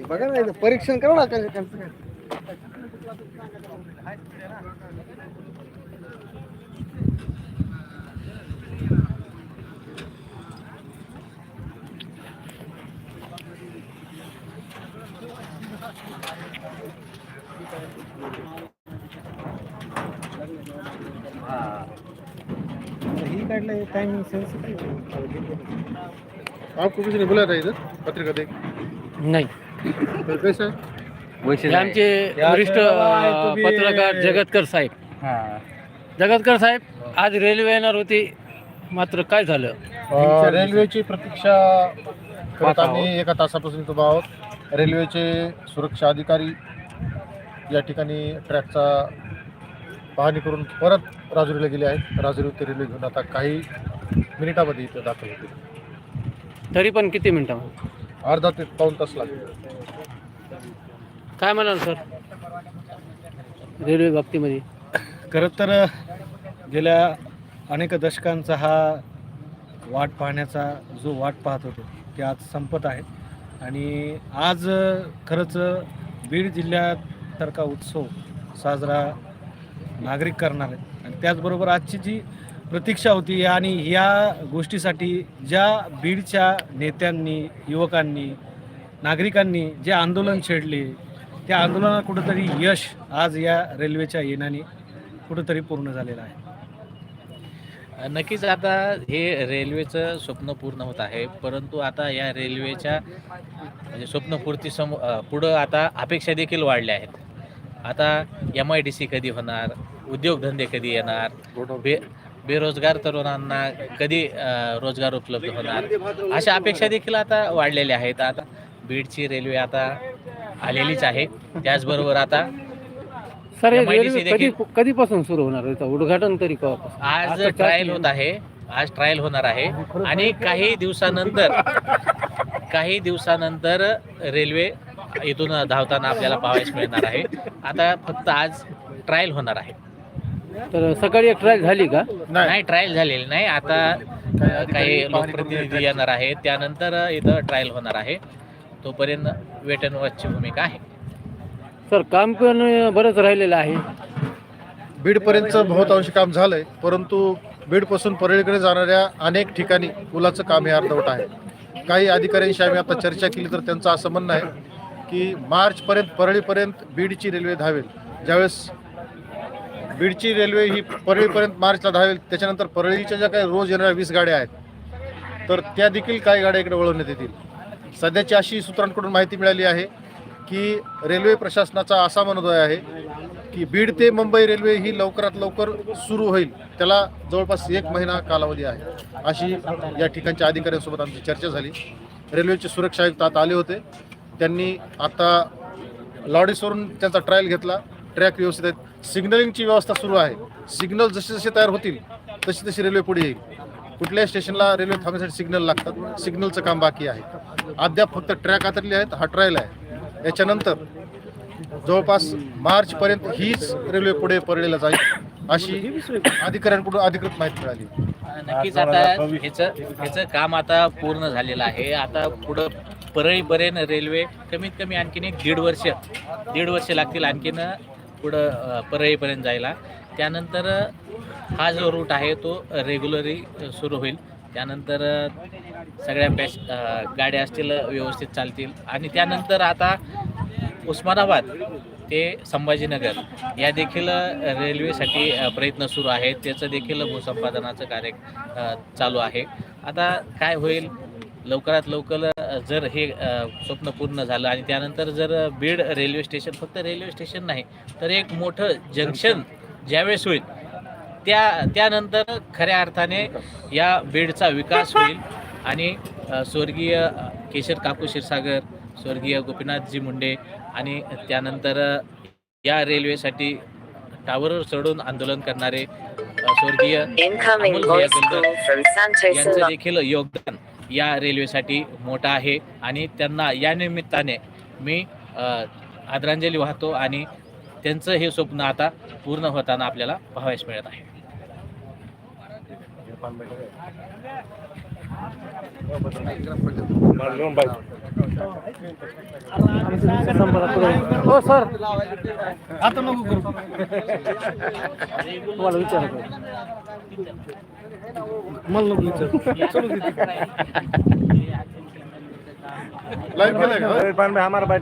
बघा ना इथं परीक्षण करू ना त्यांचं त्यांचं काय. ही. काढलं टायमिंग सेन्सिटिव्ह आपको किसी ने बुलाया था इधर पत्रिका देख। नाही। तो कैसा? है हे आमचे वरिष्ठ अ, पत्रकार जगतकर साहेब। जगतकर साहेब आज रेल्वे येणार होती मात्र काय झालं? अ, रेल्वेची प्रतीक्षा करत आम्ही एका तासापासून इथं उभा आहोत. रेल्वेचे सुरक्षा अधिकारी या ठिकाणी ट्रॅकचा पाहणी करून परत राजुरीला गेले आहेत. राजुरी ते रेल्वे घेऊन आता काही मिनिटामध्ये इथं दाखल होते तरी पण किती मिनिटं? अर्धा ते पाऊन तास लागेल काय म्हणाल सर? रेल्वे बाबतीमध्ये. खरं तर गेल्या अनेक दशकांचा हा वाट पाहण्याचा जो वाट पाहत होतो ते आज संपत आहे. आणि आज खरंच बीड जिल्ह्यासारखा उत्सव साजरा नागरिक करणार आहेत. आणि त्याचबरोबर आजची जी प्रतीक्षा होती आणि या गोष्टीसाठी ज्या बीडच्या नेत्यांनी युवकांनी नागरिकांनी जे आंदोलन छेडले त्या आंदोलनात कुठंतरी यश आज या रेल्वेच्या येण्याने कुठंतरी पूर्ण झालेलं आहे. नक्कीच आता हे रेल्वेचं स्वप्न पूर्ण होत आहे परंतु आता या रेल्वेच्या म्हणजे स्वप्नपूर्ती सम पुढं आता अपेक्षा देखील वाढल्या आहेत. आता एम आय डी सी कधी होणार? उद्योगधंदे कधी येणार? बे बेरोजगार तरुणांना कधी रोजगार उपलब्ध होणार? अशा अपेक्षा देखील आता वाढलेल्या आहेत. आता बीडची रेल्वे आता आलेलीच आहे. त्याचबरोबर आता सर कधी कधीपासून सुरू होणार उद्घाटन तरी आज ट्रायल होत आहे. आज ट्रायल होणार आहे. आणि काही दिवसानंतर काही दिवसानंतर रेल्वे इथून धावताना आपल्याला पाहायला मिळणार आहे. आता फक्त आज ट्रायल होणार आहे. तर सकाळी एक ट्रायल झाली का? नाही. ट्रायल झालेली नाही. आता काही लोकप्रतिनिधी येणार आहेत. त्यानंतर इथं ट्रायल होणार आहे. तोपर्यंत वेट अँड वॉचची भूमिका आहे. सर काम पण बरंच राहिलेलं आहे. बीडपर्यंतचं बहुतांश काम झालंय. परंतु बीडपासून परळीकडे जाणाऱ्या अनेक ठिकाणी पुलाचं काम हे अर्धवट आहे. काही अधिकाऱ्यांशी आम्ही आता चर्चा केली तर त्यांचं असं म्हणणं आहे की मार्चपर्यंत परळीपर्यंत बीडची रेल्वे धावेल. ज्यावेळेस बीडची रेल्वे ही परळीपर्यंत मार्चला धावेल त्याच्यानंतर परळीच्या ज्या काही रोज येणाऱ्या वीस गाड्या आहेत तर त्या देखील काही गाड्या इकडे वळवण्यात येतील. सध्याची अशी सूत्रांकडून माहिती मिळाली आहे की रेल्वे प्रशासनाचा असा मनोदय आहे की बीड ते मुंबई रेल्वे ही लवकरात लवकर सुरू होईल. त्याला जवळपास एक महिना कालावधी आहे. अशी या ठिकाणच्या अधिकाऱ्यांसोबत आमची चर्चा झाली. रेल्वेचे सुरक्षा आयुक्त आता आले होते. त्यांनी आता लॉडीसवरून त्यांचा ट्रायल घेतला. ट्रॅक व्यवस्थित आहेत. सिग्नलिंगची व्यवस्था सुरू आहे. सिग्नल जसे जसे तयार होतील तशी तशी रेल्वे पुढे येईल. कुठल्याही स्टेशनला रेल्वे थांबण्यासाठी सिग्नल लागतात. सिग्नलचं काम बाकी आहे. अद्याप फक्त ट्रॅक आतरले आहेत. हा ट्रायल आहे. याच्यानंतर जवळपास मार्चपर्यंत हीच रेल्वे पुढे पडलेला जाईल अशी अधिकाऱ्यांकडून अधिकृत माहिती मिळाली. नक्कीच आता ह्याचं ह्याचं काम आता पूर्ण झालेलं आहे. आता पुढं परळीपर्यंत रेल्वे कमीत कमी आणखीन एक दीड वर्ष दीड वर्ष लागतील आणखीन पुढं परळीपर्यंत जायला. त्यानंतर हा जो रूट आहे तो रेग्युलरी सुरू होईल. त्यानंतर सगळ्या पॅश गाड्या असतील व्यवस्थित चालतील. आणि त्यानंतर आता उस्मानाबाद ते संभाजीनगर या देखील रेल्वेसाठी प्रयत्न सुरू आहेत. त्याचं देखील भूसंपादनाचं कार्य चालू आहे. आता काय होईल? लवकरात लवकर जर हे स्वप्न पूर्ण झालं आणि त्यानंतर जर बीड रेल्वे स्टेशन फक्त रेल्वे स्टेशन नाही तर एक मोठं जंक्शन ज्यावेळेस होईल त्या त्यानंतर खऱ्या अर्थाने या बीडचा विकास होईल आणि स्वर्गीय केशर काकू क्षीरसागर स्वर्गीय गोपीनाथजी मुंडे आणि त्यानंतर या रेल्वेसाठी टावरवर चढून आंदोलन करणारे स्वर्गीय यांचं. देखील योगदान या रेल्वेसाठी मोठं आहे आणि त्यांना या निमित्ताने मी आदरांजली वाहतो आणि त्यांचं हे स्वप्न आता पूर्ण होताना आपल्याला पाहावयास मिळत आहे. हो सर. आता नको करू. तुम्हाला विचारतो मला नको विचार. लाईव्ह केलंय का?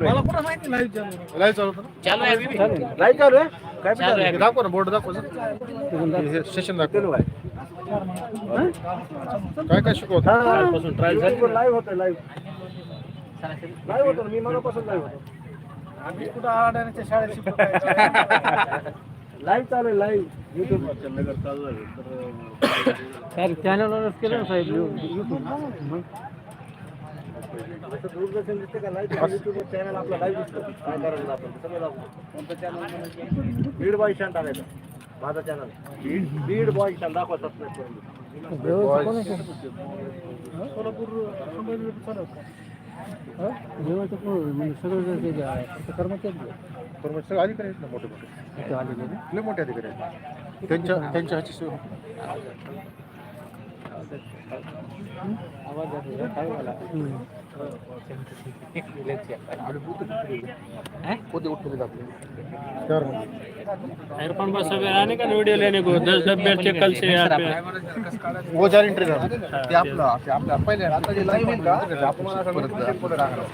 मला कुठं माहिती नाही विचारलं लाईव्ह चालू होतं चालू आहे अभी? चालू आहे? चालू आहे ना? दाखव ना बोर्ड दाखव सर. सेशन दाखव. काय काय शिकवत? कालपासून ट्रायल झाली. लाईव्ह होतं लाईव्ह लाईव्ह होतं मी मगापासून लाईव्ह होतो आम्ही कुठं आडाण्याच्या शाळेत शिकवतो लाईव्ह चालू आहे लाईव्ह युट्यूब सर चॅनलवरच केलं ना साहेब युट्यूब दूरदर्शन दिसते का? लाईव्ह युट्यूब चॅनल आपला लाईव्ह दिसतो. काय करायचं आपण? सगळं दाखवू. कोणतं चॅनल बीड बॉय शांत टाकायचं. माझा चॅनल बीड बीड बॉय शांत दाखवा सबस्क्राईब करून. सोलापूर जेव्हाचं म्हणजे सगळं जे आहे कर्मचारी मग सगळे अधिकारी आहेत ना मोठे मोठे? आलेले ना लय मोठे अधिकारी आहेत. त्यांच्या त्यांच्या ह्याची सोय आवाज काय झाला. इरफान बस सगळे आने का वीडियो लेने को दस डब्बे के कल से यहाँ पे वो जार एंट्री झालं ते? आपलं ते आपलं पहिले आता जे लाईव्ह होईल का आपण मला असं परत पुढे टाकणार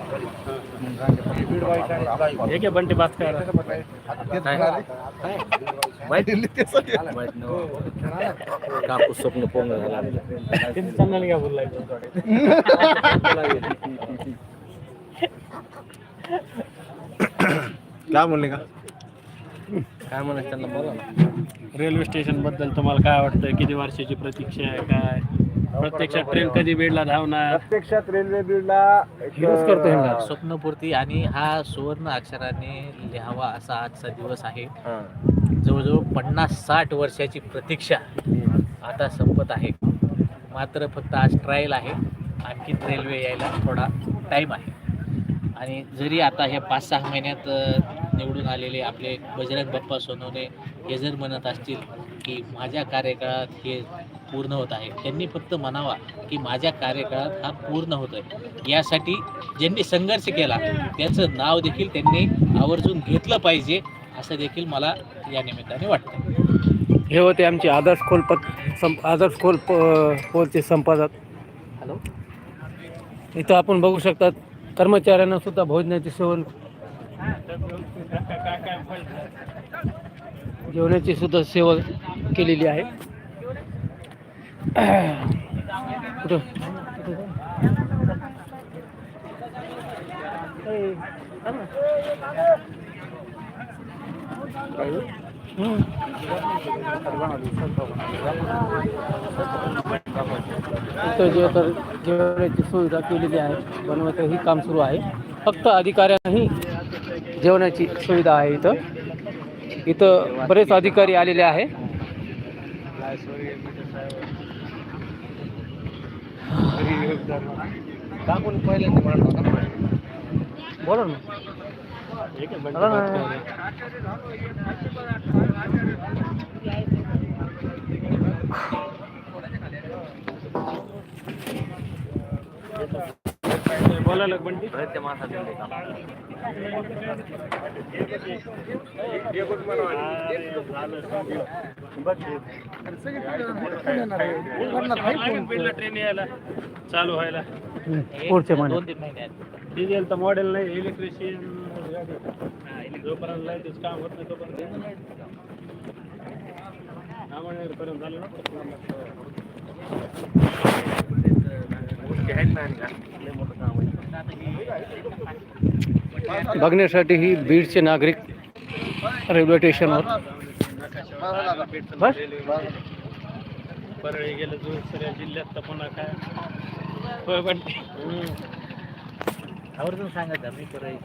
एक बंटी बात कर कापूस स्वप्न पूर्ण झाला किती चांगलं काय बोललाय काय म्हणले का? काय म्हणायचं त्यांना बोला रेल्वे स्टेशनबद्दल तुम्हाला काय वाटतं किती वर्षाची प्रतीक्षा आहे? काय? प्रत्यक्षात ट्रेन कधी बीडला धावणार? प्रत्यक्षात रेल्वे बीडला करतो ह्यांना. स्वप्नपूर्ती आणि हा सुवर्ण अक्षराने लिहावा असा आजचा दिवस आहे. हा. जवळजवळ पन्नास साठ वर्षाची प्रतीक्षा आता संपत आहे. मात्र फक्त आज ट्रायल आहे. आणखी रेल्वे यायला थोडा टाईम आहे. आणि जरी आता हे पाच सहा महिन्यात निवडून आलेले आपले बजरंग बाप्पा सोनवणे हे जर म्हणत असतील की माझ्या कार्यकाळात हे पूर्ण होत आहे त्यांनी फक्त म्हणावा की माझ्या कार्यकाळात हा पूर्ण होत आहे. यासाठी ज्यांनी संघर्ष केला त्याचं नाव देखील त्यांनी आवर्जून घेतलं पाहिजे असं देखील मला या निमित्ताने वाटतं. हे होते आमचे आदर्श खोल पत संप आदर्श खोल प पोलचे संपादक. हॅलो? इथं आपण बघू शकतात कर्मचाऱ्यांना सुद्धा भोजनाची सेवन जेवणाची सुद्धा सेवा केलेली आहे. इथं जे तर जेवणाची सुविधा केलेली आहे बनवायचं ही काम सुरू आहे. फक्त अधिकाऱ्यांनाही जेवणाची सुविधा आहे इथं. इथं बरेच अधिकारी आलेले आहे. बोला ना. बोला ना. ट्रेन यायला चालू व्हायला. पुढच्या दोन महिन्यात आहेत. डिझेल तर मॉडेल नाही इलेक्ट्रिशियन जोपर्यंत लाईटच काम होत नाही तोपर्यंत पर्यंत झालं बघण्यासाठी ही बीडचे नागरिक रेल्वे स्टेशनवर बस. परळी गेलं दुसऱ्या जिल्ह्यात तर पुन्हा काय होय पण आवर्जून सांगा मी परळी